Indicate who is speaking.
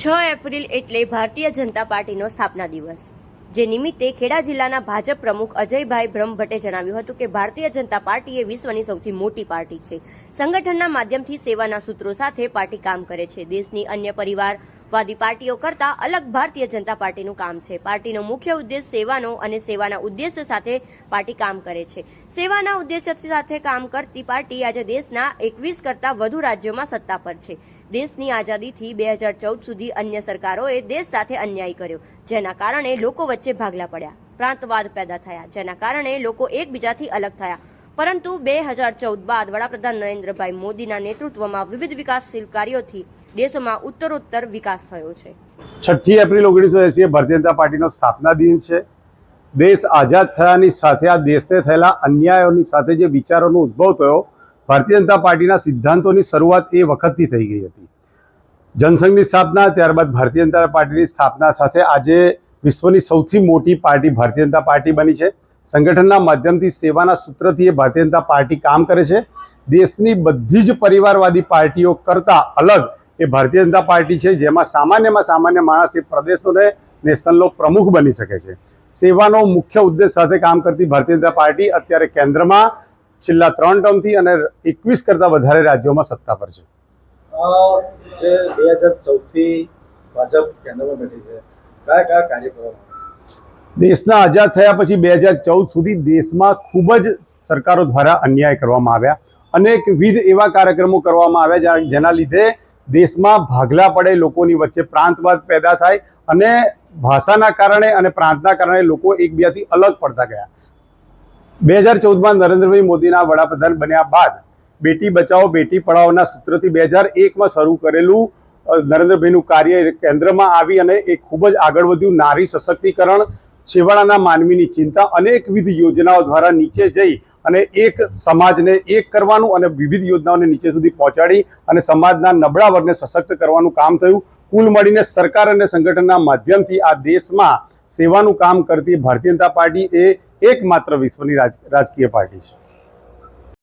Speaker 1: છ એપ્રિલ એટલે ભારતીય જનતા પાર્ટીનો સ્થાપના દિવસ. જે નિમિત્તે ખેડા જિલ્લાના ભાજપ પ્રમુખ અજયભાઈ બ્રહ્મભટ્ટે જણાવ્યું હતું કે ભારતીય જનતા પાર્ટી એ વિશ્વની સૌથી મોટી પાર્ટી છે. સંગઠનના માધ્યમથી સેવાના સૂત્રો સાથે પાર્ટી કામ કરે છે. દેશની અન્ય પરિવારવાદી પાર્ટીઓ કરતા અલગ ભારતીય જનતા પાર્ટીનું કામ છે. પાર્ટીનો મુખ્ય ઉદ્દેશ સેવાનો અને સેવાના ઉદ્દેશ્ય સાથે પાર્ટી કામ કરે છે. સેવાના ઉદ્દેશ્ય સાથે કામ કરતી પાર્ટી આજે દેશના એકવીસ કરતા વધુ રાજ્યોમાં સત્તા પર છે. દેશની આઝાદીથી બે હજાર ચૌદ સુધી અન્ય સરકારોએ દેશ સાથે અન્યાય કર્યો, જેના કારણે લોકો વચ્ચે ભાગલા પડ્યા. પ્રાંતવાદ પેદા થયા, જેના કારણે લોકો એકબીજાથી અલગ થયા. પરંતુ બે હજાર ચૌદ બાદ વડાપ્રધાન નરેન્દ્રભાઈ મોદીના નેતૃત્વમાં વિવિધ વિકાસશીલ કાર્યોથી દેશમાં ઉત્તરોત્તર વિકાસ થયો છે.
Speaker 2: છઠ્ઠી એપ્રિલ ઓગણીસો એંસી ભારતીય જનતા પાર્ટીનો સ્થાપના દિન છે. દેશ આઝાદ થયાની સાથે આ દેશને થયેલા અન્યાયોની સાથે જે વિચારોનો ઉદ્ભવ થયો ભારતીય જનતા પાર્ટીના સિદ્ધાંતોની શરૂઆત એ વખતથી થઈ ગઈ હતી. જનસંઘની સ્થાપના, ત્યારબાદ ભારતીય જનતા પાર્ટીની સ્થાપના સાથે આજે વિશ્વની સૌથી મોટી પાર્ટી ભારતીય જનતા પાર્ટી બની છે. સંગઠનના માધ્યમથી, સેવાના સૂત્રથી એ ભારતીય જનતા પાર્ટી કામ કરે છે. દેશની બધી જ પરિવારવાદી પાર્ટીઓ કરતાં અલગ એ ભારતીય જનતા પાર્ટી છે, જેમાં સામાન્યમાં સામાન્ય માણસ એ પ્રદેશનો ને નેશનલનો પ્રમુખ બની શકે છે. સેવાનો મુખ્ય ઉદ્દેશ સાથે કામ કરતી ભારતીય જનતા પાર્ટી અત્યારે કેન્દ્રમાં છેલ્લા ત્રણ ટર્મથી અને એકવીસ કરતાં વધારે રાજ્યોમાં સત્તા પર છે.
Speaker 3: જે બે હજાર ચૌદથી ભાજપ કેન્દ્રમાં બેઠી છે કયા કયા કાર્ય કરવામાં
Speaker 2: દેશના આઝાદ થયા પછી બે હજાર ચૌદ સુધી દેશમાં ખૂબ જ સરકારો દ્વારા અન્યાય કરવામાં આવ્યા. અનેકવિધ એવા કાર્યક્રમો કરવામાં આવ્યા જેના લીધે દેશમાં ભાગલા પડે લોકોની વચ્ચે પ્રાંતવાદ પેદા થાય અને ભાષાના કારણે અને પ્રાંતના કારણે લોકો એકબીજાથી અલગ પડતા ગયા. બે હજાર ચૌદમાં નરેન્દ્રભાઈ મોદીના વડાપ્રધાન બન્યા બાદ બેટી બચાવો, બેટી પઢાઓના સૂત્રથી બે હજાર એકમાં શરૂ કરેલું નરેન્દ્રભાઈનું કાર્ય કેન્દ્રમાં આવી અને એ ખૂબ જ આગળ વધ્યું. નારી સશક્તિકરણ છેવાડાના માનવીની ચિંતા અનેકવિધ યોજનાઓ દ્વારા નીચે જઈ અને એક સમાજને એક કરવાનું અને વિવિધ યોજનાઓને નીચે સુધી પહોંચાડી અને સમાજના નબળા વર્ગને સશક્ત કરવાનું કામ થયું. કુલ મળીને સરકાર અને સંગઠનના માધ્યમથી આ દેશમાં સેવાનું કામ કરતી ભારતીય જનતા પાર્ટી એ એકમાત્ર વિશ્વની રાજ, રાજકીય પાર્ટી છે.